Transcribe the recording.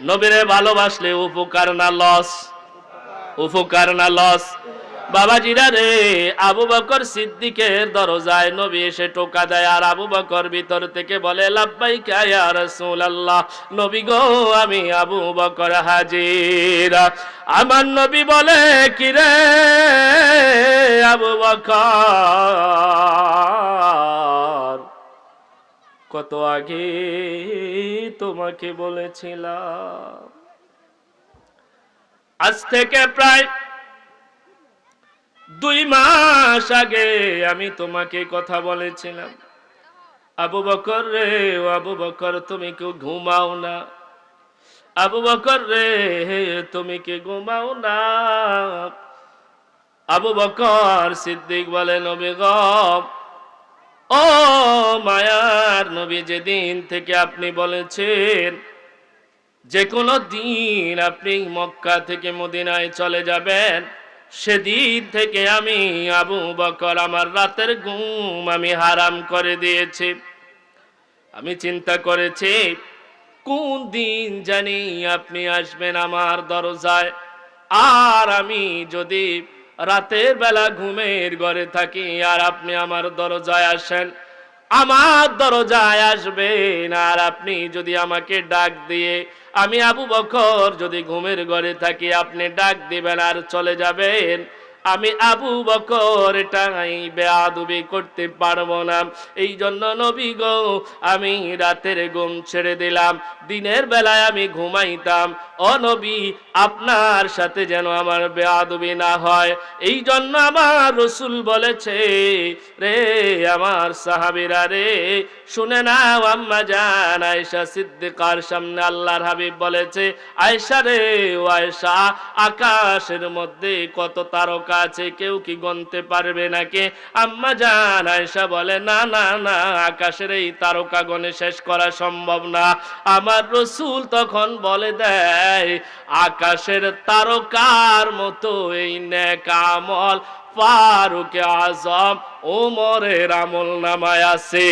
নবীরে ভালোবাসলে উপকার না লস উপকার না লস বাবাজিরা রে, আবু বকর সিদ্দিকের দরজায় নবী এসে টোকা দেয়, আর আবু বকর ভিতর থেকে বলে লাব্বাই কায়া রসুল নবী গো, আমি আবু বকর হাজির। আমার নবী বলে কিরে আবু বকর? কত আগে তোমাকে বলেছিলাম। আজ থেকে প্রায় দুই মাস আগে আমি তোমাকে কথা বলেছিলাম। আবু বকর রে আবু বকর, তুমি কেউ ঘুমাও না। আবু বকর রে তুমি কি ঘুমাও না। আবু বকর সিদ্দিক বলে, নবী গম ও মায়ার নবী যেদিন থেকে আপনি বলেছেন যে কোনো দিন আপনি মক্কা থেকে মদিনায় চলে যাবেন, সেদিন থেকে আমি আবু বকর আমার রাতের ঘুম আমি হারাম করে দিয়েছি। আমি চিন্তা করেছি, কোন দিন জানি আপনি আসবেন আমার দরজায়, আর আমি যদি রাতের বেলা ঘুমের ঘরে থাকি আর আপনি আমার দরজায় আসেন। আমার দরজায় আসবেন আর আপনি যদি আমাকে ডাক দিয়ে, আমি আবু বখর যদি ঘুমের ঘরে থাকি, আপনি ডাক দিবেন আর চলে যাবেন। আমি আবু বকর এটাই বেয়াদুবি করতে পারব না। এই জন্য নবী গো, আমি রাতের ঘুম ছেড়ে দিলাম। দিনের বেলায় আমি ঘুমাইতাম। অনবী আপনার সাথে যেন আমার বেয়াদুবি না হয়। এই জন্য আমার রসুল বলেছে, রে আমার সাহাবিরা রে, শুনে নাও, আম্মা জান আয়েশা সিদ্দিকার সামনে আল্লাহর হাবিব বলেছে, আয়েশা রে, ও আয়েশা, আকাশের মধ্যে কত তারকা আছে কেউ কি গনতে পারবে নাকি? আম্মা জান আয়েশা বলে, না না না, আকাশের এই তারকা গণে শেষ করা সম্ভব না। আমার রসুল তখন বলে, দেয়, আকাশের তারকার মতো এই নেক আমল ফারুক আজম ওমরের আমল নামায় আছে।